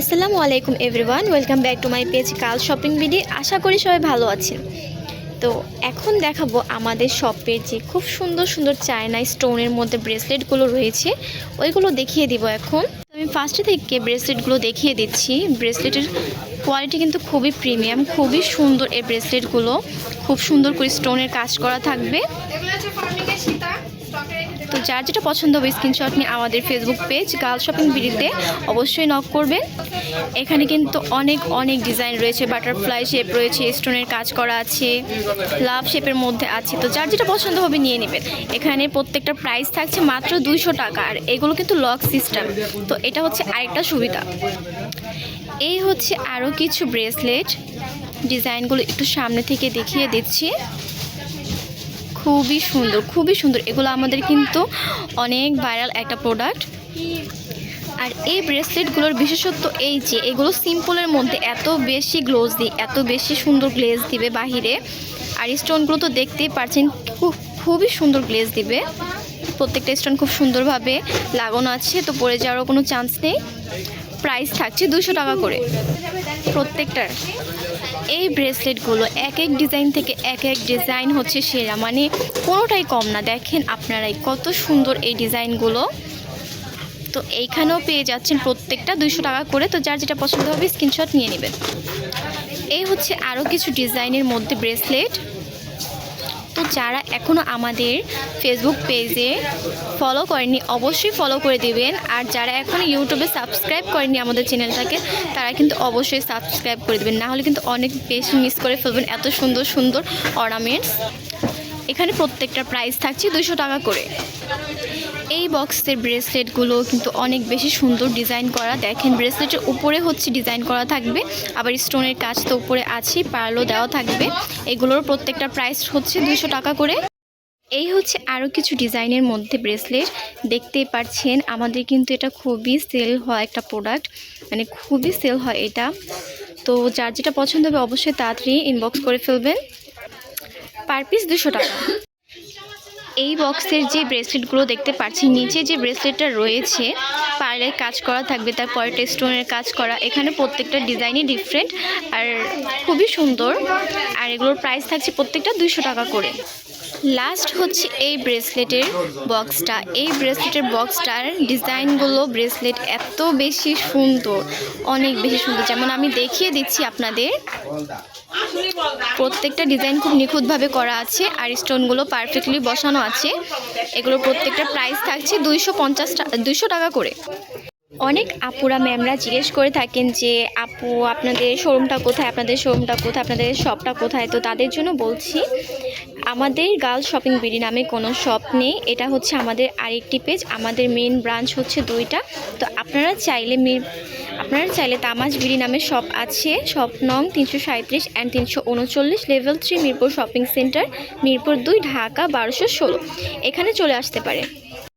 আসসালামু আলাইকুম everyone, welcome back to my page কাল শপিং বিডি। আশা করি সবাই ভালো আছেন। তো এখন দেখাবো আমাদের শপের যে খুব সুন্দর সুন্দর চায়না স্টোনের মধ্যে ব্রেসলেটগুলো রয়েছে, ওইগুলো দেখিয়ে দিব এখন। আমি ফার্স্টে থেকে ব্রেসলেটগুলো দেখিয়ে দিচ্ছি। ব্রেসলেটের কোয়ালিটি কিন্তু খুবই প্রিমিয়াম খুবই সুন্দর এই ব্রেসলেটগুলো। খুব সুন্দর করে স্টোনের কাজ করা থাকবে। তো যার যেটা পছন্দ হবে স্ক্রিনশট নিয়ে আমাদের ফেসবুক পেজ গার্ল শপিং বিডিতে অবশ্যই নক করবেন। এখানে কিন্তু অনেক অনেক ডিজাইন রয়েছে বাটারফ্লাই শেপ রয়েছে স্টোনের কাজ করা আছে লাভ শেপের মধ্যে আছে। তো যার যেটা পছন্দ হবে নিয়ে নেবেন। এখানে প্রত্যেকটা প্রাইস থাকছে মাত্র দুইশো টাকা আর এগুলো কিন্তু লক সিস্টেম তো এটা হচ্ছে আরেকটা সুবিধা। এই হচ্ছে আরও কিছু ব্রেসলেট ডিজাইনগুলো একটু সামনে থেকে দেখিয়ে দিচ্ছি। খুবই সুন্দর খুবই সুন্দর। এগুলো আমাদের কিন্তু অনেক ভাইরাল একটা প্রোডাক্ট আর এই ব্রেসলেটগুলোর বিশেষত্ব এই যে, এগুলো সিম্পলের মধ্যে এত বেশি গ্লোজ দিয়ে এত বেশি সুন্দর গ্লেজ দিবে বাহিরে। আর স্টোনগুলো তো দেখতেই পারছেন, খুব, খুবই সুন্দর গ্লেজ দিবে। প্রত্যেকটা স্টোন খুব সুন্দরভাবে লাগানো আছে, তো পড়ে যাওয়ারও কোনো চান্স নেই। প্রাইস থাকছে দুশো টাকা করে। প্রত্যেকটার। এই ব্রেসলেটগুলো এক এক ডিজাইন থেকে এক এক ডিজাইন হচ্ছে সেরা। মানে কোনোটাই কম না। দেখেন আপনারাই কত সুন্দর এই ডিজাইনগুলো। তো এইখানেও পেয়ে যাচ্ছেন প্রত্যেকটা দুইশো টাকা করে। তো যার যেটা পছন্দ হবে স্ক্রিনশট নিয়ে নেবেন। এই হচ্ছে আরও কিছু ডিজাইনের মধ্যে ব্রেসলেট। যারা এখনও আমাদের ফেসবুক পেজে ফলো করেনি অবশ্যই ফলো করে দিবেন। আর যারা এখনও ইউটিউবে সাবস্ক্রাইব করেনি আমাদের চ্যানেলটাকে তারা কিন্তু অবশ্যই সাবস্ক্রাইব করে দেবেন। না হলে কিন্তু অনেক বেশি মিস করে ফেলবেন এত সুন্দর সুন্দর অর্নামেন্টস এখানে প্রত্যেকটা প্রাইস থাকছে দুশো টাকা করে। এই বক্সের ব্রেসলেটগুলো কিন্তু অনেক বেশি সুন্দর ডিজাইন করা। দেখেন, ব্রেসলেটের উপরে হচ্ছে ডিজাইন করা থাকবে, আবার স্টোনের কাজ তো উপরে আছেই পার্লও দেওয়া থাকবে। এগুলোর প্রত্যেকটা প্রাইস হচ্ছে দুশো টাকা করে। এই হচ্ছে আরও কিছু ডিজাইনের মধ্যে ব্রেসলেট। দেখতেই পাচ্ছেন, আমাদের কিন্তু এটা খুবই সেল হয় একটা প্রোডাক্ট মানে খুবই সেল হয় এটা। তো যার যেটা পছন্দ হবে অবশ্যই তাড়াতাড়ি ইনবক্স করে ফেলবেন। পার পিস দুশো টাকা। এই বক্সের যে ব্রেসলেটগুলো দেখতে পাচ্ছি, নিচে যে ব্রেসলেটটা রয়েছে পার্লের কাজ করা থাকবে, তার টেস্টোনের স্টোনের কাজ করা। এখানে প্রত্যেকটা ডিজাইনই ডিফারেন্ট আর খুবই সুন্দর। আর এগুলোর প্রাইস থাকছে প্রত্যেকটা দুইশো টাকা করে। লাস্ট হচ্ছে এই ব্রেসলেটের বক্সটা এই ব্রেসলেটের বক্সটার ডিজাইনগুলো ব্রেসলেট এত বেশি সুন্দর, অনেক বেশি সুন্দর। যেমন আমি দেখিয়ে দিচ্ছি আপনাদের। প্রত্যেকটা ডিজাইন খুব নিখুঁতভাবে করা আছে আর স্টোনগুলো পারফেক্টলি বসানো আছে। এগুলো প্রত্যেকটা প্রাইস থাকছে দুইশো পঞ্চাশ দুইশো টাকা করে। অনেক আপুরা, ম্যামরা জিজ্ঞেস করে থাকেন যে, আপু, আপনাদের শোরুমটা কোথায়? আপনাদের শোরুমটা কোথায়? আপনাদের শপটা কোথায়? তো তাদের জন্য বলছি, আমাদের গার্লস শপিং বিডি নামে কোনো শপ নেই। এটা হচ্ছে আমাদের আরেকটি পেজ। আমাদের মেন ব্রাঞ্চ হচ্ছে দুইটা। তো আপনারা চাইলে আপনারা চাইলে তামাজ বিডি নামে শপ আছে। শপ নং তিনশো সাঁত্রিশ অ্যান্ড তিনশো উনচল্লিশ level three Mirpur shopping centre Mirpur দুই, ঢাকা বারোশো ষোলো। এখানে চলে আসতে পারে।